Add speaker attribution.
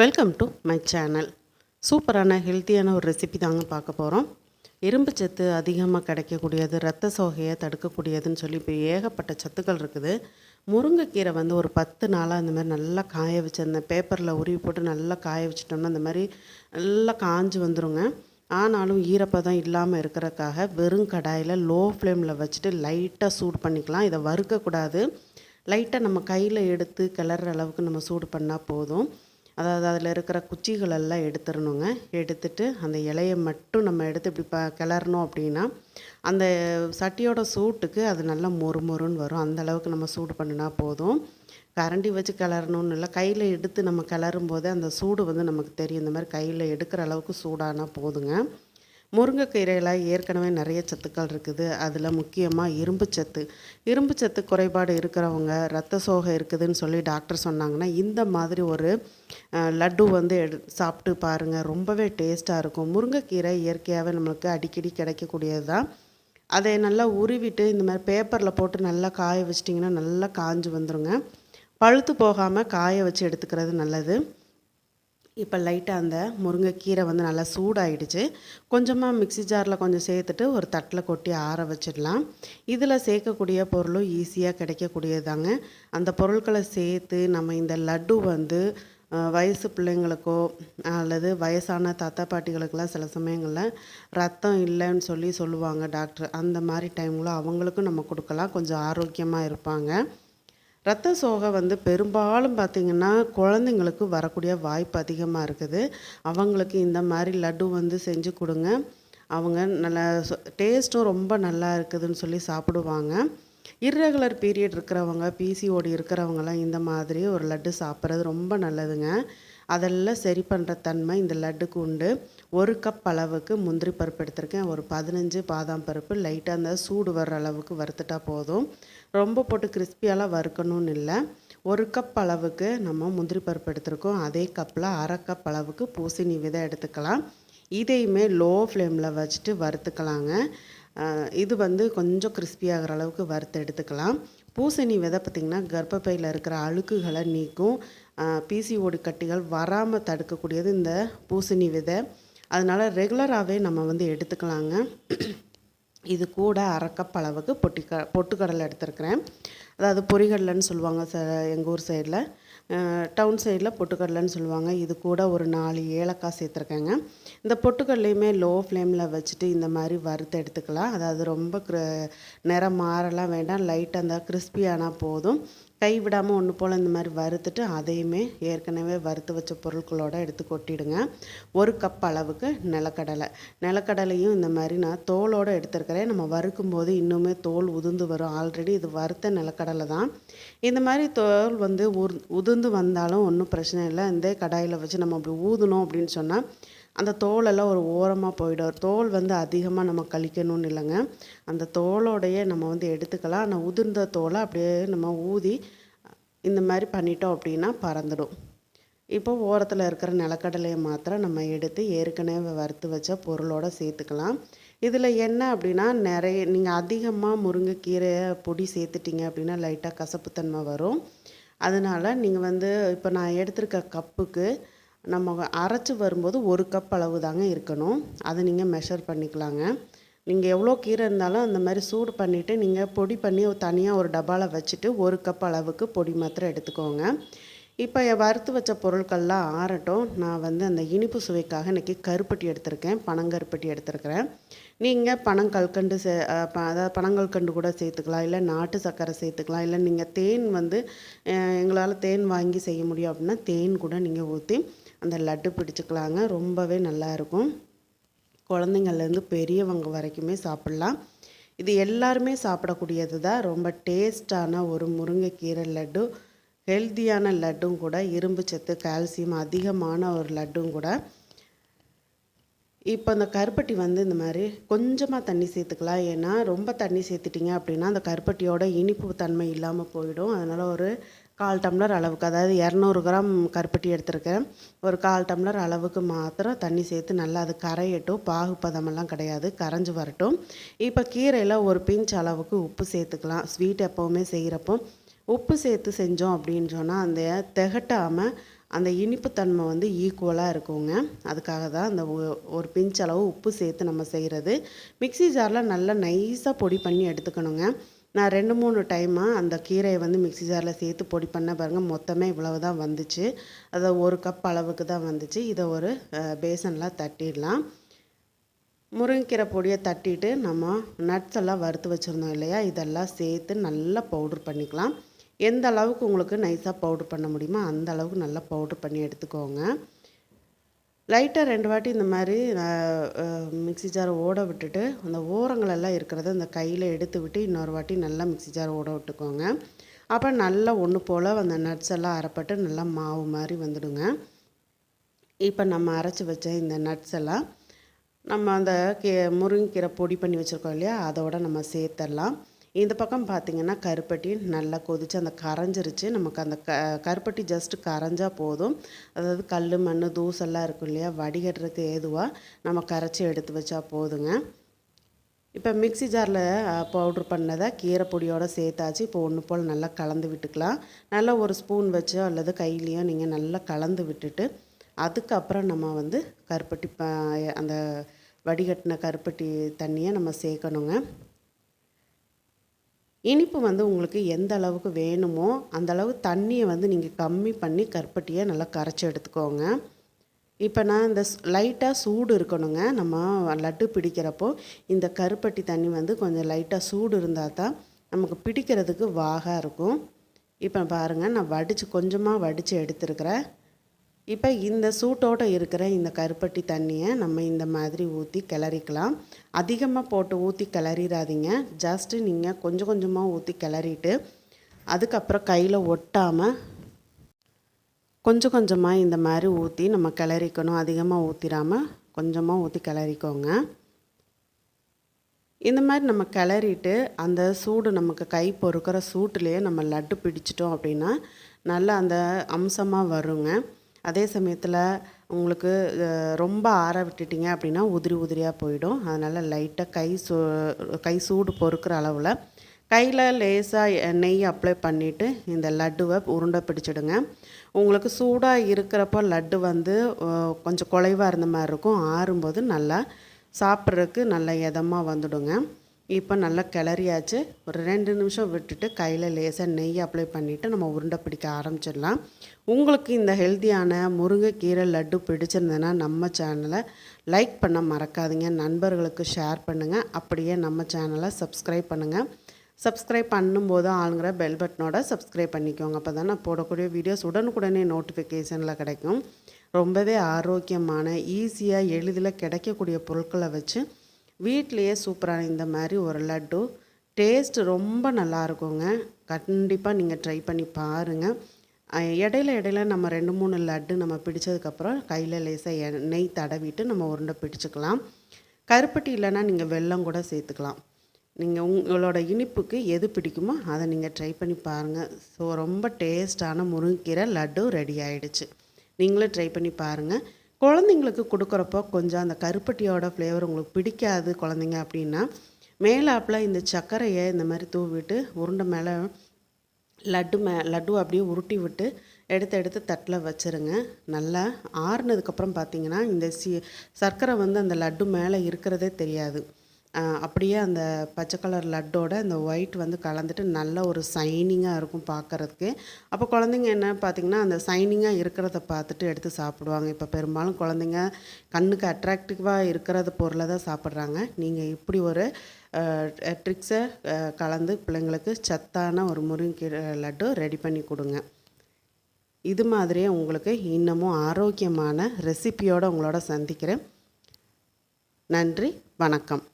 Speaker 1: Welcome to my channel சூப்பரான ஹெல்த்தியான ஒரு ரெசிபி தாங்க பார்க்க போகிறோம் இரும்பு சத்து அதிகமாக கிடைக்கக்கூடியது ரத்த சோகையை தடுக்கக்கூடியதுன்னு சொல்லி இப்போ ஏகப்பட்ட சத்துக்கள் இருக்குது. முருங்கைக்கீரை வந்து ஒரு பத்து நாளாக அந்த மாதிரி நல்லா காய வச்சுருந்தேன் பேப்பரில் உருவி போட்டு நல்லா காய வச்சிட்டோம்னா அந்த மாதிரி நல்லா காஞ்சு வந்துருங்க. ஆனாலும் ஈரப்பதம் இல்லாமல் இருக்கிறதுக்காக வெறும் கடாயில் லோ ஃப்ளேமில் வச்சுட்டு லைட்டாக சூடு பண்ணிக்கலாம். இதை வறுக்கக்கூடாது. லைட்டாக நம்ம கையில் எடுத்து கிளற அளவுக்கு நம்ம சூடு பண்ணால் போதும். அதாவது அதில் இருக்கிற குச்சிகள் எல்லாம் எடுத்துடணுங்க. எடுத்துட்டு அந்த இலையை மட்டும் நம்ம எடுத்து இப்படி ப கிளறணும் அப்படின்னா அந்த சட்டியோட சூட்டுக்கு அது நல்லா மொறு மொறுன்னு வரும். அந்த அளவுக்கு நம்ம சூடு பண்ணினா போதும். கரண்டி வச்சு கிளறணும்னு இல்லை கையில் எடுத்து நம்ம கிளறும் போதே அந்த சூடு வந்து நமக்கு தெரியும். இந்த மாதிரி கையில் எடுக்கிற அளவுக்கு சூடானா போதுங்க. முருங்கைக்கீரையில் ஏற்கனவே நிறைய சத்துக்கள் இருக்குது. அதில் முக்கியமாக இரும்பு சத்து. இரும்பு சத்து குறைபாடு இருக்கிறவங்க ரத்த சோகை இருக்குதுன்னு சொல்லி டாக்டர் சொன்னாங்கன்னா இந்த மாதிரி ஒரு லட்டு வந்து எடு சாப்பிட்டு பாருங்கள் ரொம்பவே டேஸ்ட்டாக இருக்கும். முருங்கைக்கீரை இயற்கையாகவே நம்மளுக்கு அடிக்கடி கிடைக்கக்கூடியது தான். அதை நல்லா உருவிட்டு இந்த மாதிரி பேப்பரில் போட்டு நல்லா காய வச்சிட்டிங்கன்னா நல்லா காஞ்சு வந்துருங்க. பழுத்து போகாமல் காய வச்சு எடுத்துக்கிறது நல்லது. இப்போ லைட்டாக அந்த முருங்கைக்கீரை வந்து நல்லா சூடாயிடுச்சு. கொஞ்சமாக மிக்ஸி ஜாரில் கொஞ்சம் சேர்த்துட்டு ஒரு தட்டில் கொட்டி ஆற வச்சிடலாம். இதில் சேர்க்கக்கூடிய பொருளும் ஈஸியாக கிடைக்கக்கூடியதாங்க அந்த பொருட்களை சேர்த்து நம்ம இந்த லட்டு வந்து வயசு பிள்ளைங்களுக்கோ அல்லது வயசான தாத்தா பாட்டிகளுக்கெல்லாம் சில சமயங்களில் ரத்தம் இல்லைன்னு சொல்லி சொல்லுவாங்க டாக்டர். அந்த மாதிரி டைமில் அவங்களுக்கும் நம்ம கொடுக்கலாம். கொஞ்சம் ஆரோக்கியமாக இருப்பாங்க. ரத்த சோகை வந்து பெரும்பாலும் பார்த்திங்கன்னா குழந்தைங்களுக்கு வரக்கூடிய வாய்ப்பு அதிகமாக இருக்குது. அவங்களுக்கு இந்த மாதிரி லட்டு வந்து செஞ்சு கொடுங்க. அவங்க நல்லா டேஸ்ட்டும் ரொம்ப நல்லா இருக்குதுன்னு சொல்லி சாப்பிடுவாங்க. இர்ரெகுலர் பீரியட் இருக்கிறவங்க பிசிஓடி இருக்கிறவங்கலாம் இந்த மாதிரி ஒரு லட்டு சாப்பிட்றது ரொம்ப நல்லதுங்க. அதெல்லாம் சரி பண்ணுற தன்மை இந்த லட்டுக்கு உண்டு. ஒரு கப் அளவுக்கு முந்திரி பருப்பு எடுத்திருக்கேன். ஒரு பதினஞ்சு பாதாம் பருப்பு. லைட்டாக அந்த சூடு வர்ற அளவுக்கு வறுத்துட்டா போதும். ரொம்ப போட்டு கிறிஸ்பியாலாம் வறுக்கணும்னு இல்லை. ஒரு கப் அளவுக்கு நம்ம முந்திரி பருப்பு எடுத்திருக்கோம். அதே கப்பில் அரை கப் அளவுக்கு பூசணி விதை எடுத்துக்கலாம். இதையுமே லோ ஃப்ளேமில் வச்சுட்டு வறுத்துக்கலாங்க. இது வந்து கொஞ்சம் crispy அளவுக்கு வறுத்து எடுத்துக்கலாம். பூசணி விதை பார்த்திங்கன்னா கர்ப்பப்பையில் இருக்கிற அழுக்குகளை நீக்கும். பிசிஓடி கட்டிகள் வராமல் தடுக்கக்கூடியது இந்த பூசணி விதை அதனால் ரெகுலராகவே நம்ம வந்து எடுத்துக்கலாங்க. இது கூட அரைக்கப் அளவுக்கு பொட்டிக்க பொட்டுக்கடலை எடுத்துருக்கிறேன். அதாவது பொறிகடலைன்னு சொல்லுவாங்க ச எங்கள் ஊர் சைடில். டவுன் சைடில் பொட்டுக்கடலைன்னு சொல்லுவாங்க. இது கூட ஒரு நாலு ஏலக்காய் சேர்த்துருக்கேங்க. இந்த பொட்டுக்கடலையுமே லோ ஃப்ளேமில் வச்சுட்டு இந்த மாதிரி வறுத்து எடுத்துக்கலாம். அதாவது ரொம்ப கிர நிறம் மாறலாம் வேண்டாம். லைட்டாக அந்த கிறிஸ்பியானால் போதும். கை விடாமல் ஒன்று போல் இந்த மாதிரி வறுத்துட்டு அதையுமே ஏற்கனவே வறுத்து வச்ச பொருட்களோடு எடுத்து கொட்டிடுங்க. ஒரு கப் அளவுக்கு நிலக்கடலை. நிலக்கடலையும் இந்த மாதிரி நான் தோலோடு எடுத்துருக்கிறேன். நம்ம வறுக்கும் போது இன்னுமே தோல் உதிர்ந்து வரும். ஆல்ரெடி இது வறுத்த நிலக்கடலை தான். இந்த மாதிரி தோல் வந்து உதுந்து உதிர்ந்து வந்தாலும் ஒன்றும் பிரச்சனை இல்லை. இந்த கடாயில் வச்சு நம்ம அப்படி ஊதணும் அப்படின்னு சொன்னால் அந்த தோலெல்லாம் ஒரு ஓரமாக போயிடும். தோல் வந்து அதிகமாக நம்ம கழிக்கணும்னு இல்லைங்க. அந்த தோலோடையே நம்ம வந்து எடுத்துக்கலாம். ஆனால் உதிர்ந்த தோலை அப்படியே நம்ம ஊதி இந்த மாதிரி பண்ணிட்டோம் அப்படின்னா பறந்துடும். இப்போ ஓரத்தில் இருக்கிற நிலக்கடலையை மாத்திரம் நம்ம எடுத்து ஏற்கனவே வறுத்து வச்ச பொருளோடு சேர்த்துக்கலாம். இதில் என்ன அப்படின்னா நிறைய நீங்கள் அதிகமாக முருங்கைக்கீரை பொடி சேர்த்துட்டீங்க அப்படின்னா லைட்டாக கசப்புத்தன்மை வரும். அதனால் நீங்கள் வந்து இப்போ நான் எடுத்திருக்க கப்புக்கு நம்ம அரைச்சி வரும்போது ஒரு கப் அளவு தாங்க இருக்கணும். அதை நீங்கள் மெஷர் பண்ணிக்கலாங்க. நீங்கள் எவ்வளோ கீரை இருந்தாலும் அந்த மாதிரி சூடு பண்ணிவிட்டு நீங்கள் பொடி பண்ணி தனியாக ஒரு டப்பாவில் வச்சுட்டு ஒரு கப் அளவுக்கு பொடி மாத்திரம் எடுத்துக்கோங்க. இப்போ வறுத்து வச்ச பொருட்கள்லாம் ஆறட்டும். நான் வந்து அந்த இனிப்பு சுவைக்காக இன்றைக்கி கருப்பட்டி எடுத்திருக்கேன். பனங்கருப்பட்டி எடுத்திருக்கிறேன். நீங்கள் பனங்கல்கண்டு சே ப- அதாவது பனங்கல்கண்டு கூட சேர்த்துக்கலாம். இல்லை நாட்டு சர்க்கரை சேர்த்துக்கலாம். இல்லை நீங்கள் தேன் வந்து எங்களால் தேன் வாங்கி செய்ய முடியும் அப்படின்னா தேன் கூட நீங்கள் ஊற்றி அந்த லட்டு பிடிச்சிக்கலாங்க. ரொம்பவே நல்லாயிருக்கும். குழந்தைங்கள்லேருந்து பெரியவங்க வரைக்குமே சாப்பிட்லாம். இது எல்லாருமே சாப்பிடக்கூடியது தான் ரொம்ப டேஸ்டான ஒரு முருங்கைக்கீரை லட்டு. ஹெல்த்தியான லட்டும் கூட இரும்பு சத்து கால்சியம் அதிகமான ஒரு லட்டும் கூட இப்போ அந்த கருப்பட்டி வந்து இந்த மாதிரி கொஞ்சமாக தண்ணி சேர்த்துக்கலாம். ஏன்னா ரொம்ப தண்ணி சேர்த்துட்டிங்க அப்படின்னா அந்த கருப்பட்டியோட இனிப்பு தன்மை இல்லாமல் போயிடும். அதனால் ஒரு கால் டம்ளர் அளவுக்கு அதாவது இரநூறு கிராம் கருப்பட்டி எடுத்திருக்கேன். ஒரு கால் டம்ளர் அளவுக்கு மாத்திரம் தண்ணி சேர்த்து நல்லா அது கரையட்டும். பாகு பதமெல்லாம் கிடையாது கரைஞ்சி வரட்டும். இப்போ கீரையில் ஒரு பிஞ்ச் அளவுக்கு உப்பு சேர்த்துக்கலாம். ஸ்வீட் எப்போவுமே செய்கிறப்போ உப்பு சேர்த்து செஞ்சோம் அப்படின்னு சொன்னால் அந்த திகட்டாமல் அந்த இனிப்புத்தன்மை வந்து ஈக்குவலாக இருக்குங்க. அதுக்காக தான் அந்த ஒ- ஒரு பிஞ்ச் அளவு உப்பு சேர்த்து நம்ம செய்கிறது மிக்ஸி ஜாரில் நல்லா நைஸாக பொடி பண்ணி எடுத்துக்கணுங்க. நான் ரெண்டு மூணு டைமாக அந்த கீரையை வந்து மிக்ஸி ஜாரில் சேர்த்து பொடி பண்ண பாருங்கள் மொத்தமே இவ்வளவு தான் வந்துச்சு. அதை ஒரு கப் அளவுக்கு தான் வந்துச்சு. இதை ஒரு பேசனில் தட்டிடலாம். முருங்கைக்கீரை பொடியை தட்டிட்டு நம்ம நட்ஸ் எல்லாம் வறுத்து வச்சுருந்தோம் இல்லையா? இதெல்லாம் சேர்த்து நல்லா பவுட்ரு பண்ணிக்கலாம். எந்த அளவுக்கு உங்களுக்கு நைஸாக பவுட்ரு பண்ண முடியுமோ அந்த அளவுக்கு நல்லா பவுட்ரு பண்ணி எடுத்துக்கோங்க. லைட்டாக ரெண்டு வாட்டி இந்த மாதிரி மிக்சி ஜாரை ஓட விட்டுட்டு அந்த ஓரங்களெல்லாம் இருக்கிறத அந்த கையில் எடுத்து விட்டு இன்னொரு வாட்டி நல்லா மிக்ஸி ஜார் ஓட விட்டுக்கோங்க. அப்போ நல்லா ஒன்று போல் அந்த நட்ஸ் எல்லாம் அரைப்பட்டு நல்லா மாவு மாதிரி வந்துடுங்க. இப்போ நம்ம அரைச்சி வச்ச இந்த நட்ஸ் எல்லாம் நம்ம அந்த கீ முருங்கைக்கீரை பொடி பண்ணி வச்சுருக்கோம் இல்லையா? அதோட நம்ம சேர்த்துடலாம் இந்த பக்கம் பார்த்திங்கன்னா கருப்பட்டி நல்லா கொதிச்சு அந்த கரைஞ்சிருச்சு. நமக்கு அந்த க கருப்பட்டி ஜஸ்ட்டு கரைஞ்சால் போதும். அதாவது கல் மண் தூசெல்லாம் இருக்கும் இல்லையா? வடிகட்டுறதுக்கு ஏதுவாக நம்ம கரைச்சி எடுத்து வச்சா போதுங்க. இப்போ மிக்ஸி ஜாரில் பவுட்ரு பண்ணதை கீரை பொடியோடு சேர்த்தாச்சு. இப்போ ஒன்று போல் நல்லா கலந்து விட்டுக்கலாம். நல்லா ஒரு ஸ்பூன் வச்சோ அல்லது கையிலையோ நீங்கள் நல்லா கலந்து விட்டுட்டு அதுக்கப்புறம் நம்ம வந்து கருப்பட்டி அந்த வடிகட்டின கருப்பட்டி தண்ணியை நம்ம சேர்க்கணுங்க. இனிப்பு வந்து உங்களுக்கு எந்த அளவுக்கு வேணுமோ அந்த அளவு தண்ணியை வந்து நீங்கள் கம்மி பண்ணி கருப்பட்டியை நல்லா கரைச்சி எடுத்துக்கோங்க. இப்போ நான் இந்த லைட்டாக சூடு இருக்கணுங்க. நம்ம லட்டு பிடிக்கிறப்போ இந்த கருப்பட்டி தண்ணி வந்து கொஞ்சம் லைட்டாக சூடு இருந்தால் தான் நமக்கு பிடிக்கிறதுக்கு வாகாக இருக்கும். இப்போ பாருங்கள் நான் வடித்து கொஞ்சமாக வடித்து எடுத்துருக்கிறேன். இப்போ இந்த சூட்டோடு இருக்கிற இந்த கருப்பட்டி தண்ணியை நம்ம இந்த மாதிரி ஊற்றி கிளறிக்கலாம். அதிகமாக போட்டு ஊற்றி கிளறிடாதீங்க. ஜஸ்ட்டு நீங்கள் கொஞ்சம் கொஞ்சமாக ஊற்றி கிளறிட்டு அதுக்கப்புறம் கையில் ஒட்டாமல் கொஞ்சம் கொஞ்சமாக இந்த மாதிரி ஊற்றி நம்ம கிளறிக்கணும். அதிகமாக ஊற்றிடாமல் கொஞ்சமாக ஊற்றி கிளறிக்கோங்க. இந்த மாதிரி நம்ம கிளறிட்டு அந்த சூடு நமக்கு கை பொறுக்கிற சூட்டுலேயே நம்ம லட்டு பிடிச்சிட்டோம் அப்படின்னா நல்லா அந்த அம்சமாக வருங்க. அதே சமயத்தில் உங்களுக்கு ரொம்ப ஆற விட்டுட்டீங்க அப்படின்னா உதிரி உதிரியாக போயிடும். அதனால் லைட்டாக கை சூ கை சூடு பொறுக்கிற அளவில் கையில் லேசாக நெய் அப்ளை பண்ணிவிட்டு இந்த லட்டுவை உருண்டை பிடிச்சிடுங்க. உங்களுக்கு சூடாக இருக்கிறப்போ லட்டு வந்து கொஞ்சம் குலைவாக இருந்த மாதிரி இருக்கும். ஆறும்போது நல்லா சாப்பிட்றதுக்கு நல்ல இதமாக வந்துடுங்க. இப்போ நல்லா கிளறியாச்சு. ஒரு ரெண்டு நிமிஷம் விட்டுட்டு கையில் லேசாக நெய் அப்ளை பண்ணிவிட்டு நம்ம உருண்டை பிடிக்க ஆரம்பிச்சிடலாம். உங்களுக்கு இந்த ஹெல்த்தியான முருங்கைக்கீரை லட்டு பிடிச்சிருந்ததுன்னா நம்ம சேனலை லைக் பண்ண மறக்காதீங்க. நண்பர்களுக்கு ஷேர் பண்ணுங்கள் அப்படியே நம்ம சேனலை சப்ஸ்கிரைப் பண்ணுங்கள் சப்ஸ்கிரைப் பண்ணும்போது ஆளுங்கிற பெல் பட்டனோட சப்ஸ்கிரைப் பண்ணிக்கோங்க. அப்போ தான் நான் போடக்கூடிய வீடியோஸ் உடனுக்குடனே நோட்டிஃபிகேஷனில் கிடைக்கும். ரொம்பவே ஆரோக்கியமான ஈஸியாக எளிதில் கிடைக்கக்கூடிய பொருட்களை வச்சு வீட்டிலையே சூப்பரான இந்த மாதிரி ஒரு லட்டு. டேஸ்ட் ரொம்ப நல்லா இருக்குங்க கண்டிப்பாக நீங்கள் ட்ரை பண்ணி பாருங்கள் இடையில இடையில நம்ம ரெண்டு மூணு லட்டு நம்ம பிடிச்சதுக்கப்புறம் கையில் லேசாக எண்ணெய் தடவிட்டு நம்ம உருண்டை பிடிச்சிக்கலாம். கருப்பட்டி இல்லைன்னா நீங்கள் வெல்லம் கூட சேர்த்துக்கலாம். நீங்கள் உங்களோட இனிப்புக்கு எது பிடிக்குமோ அதை நீங்கள் ட்ரை பண்ணி பாருங்கள் ஸோ ரொம்ப டேஸ்டான முருங்கைக்கீரை லட்டு ரெடி ஆகிடுச்சு நீங்களும் ட்ரை பண்ணி பாருங்கள் குழந்தைங்களுக்கு கொடுக்குறப்போ கொஞ்சம் அந்த கருப்பட்டியோட ஃப்ளேவர் உங்களுக்கு பிடிக்காது குழந்தைங்க அப்படின்னா மேலாப்பில் இந்த சர்க்கரையை இந்த மாதிரி தூவிட்டு உருண்டை மேலே லட்டு மே லட்டு அப்படியே உருட்டி விட்டு எடுத்து எடுத்து தட்டில் வச்சுருங்க. நல்லா ஆறுனதுக்கப்புறம் பார்த்தீங்கன்னா இந்த சி சர்க்கரை வந்து அந்த லட்டு மேலே இருக்கிறதே தெரியாது. அப்படியே அந்த பச்சை கலர் லட்டோட இந்த ஒயிட் வந்து கலந்துட்டு நல்ல ஒரு சைனிங்காக இருக்கும் பார்க்குறதுக்கு அப்போ குழந்தைங்க என்ன பார்த்திங்கன்னா அந்த சைனிங்காக இருக்கிறத பார்த்துட்டு எடுத்து சாப்பிடுவாங்க. இப்போ பெரும்பாலும் குழந்தைங்க கண்ணுக்கு அட்ராக்டிவாக இருக்கிறது பொருளை தான் சாப்பிட்றாங்க. நீங்கள் இப்படி ஒரு ட்ரிக்ஸை கலந்து பிள்ளைங்களுக்கு சத்தான ஒரு முருங்கீரை லட்டு ரெடி பண்ணி கொடுங்க. இது மாதிரியே உங்களுக்கு இன்னமும் ஆரோக்கியமான ரெசிபியோடு உங்களோட சந்திக்கிறேன். நன்றி வணக்கம்.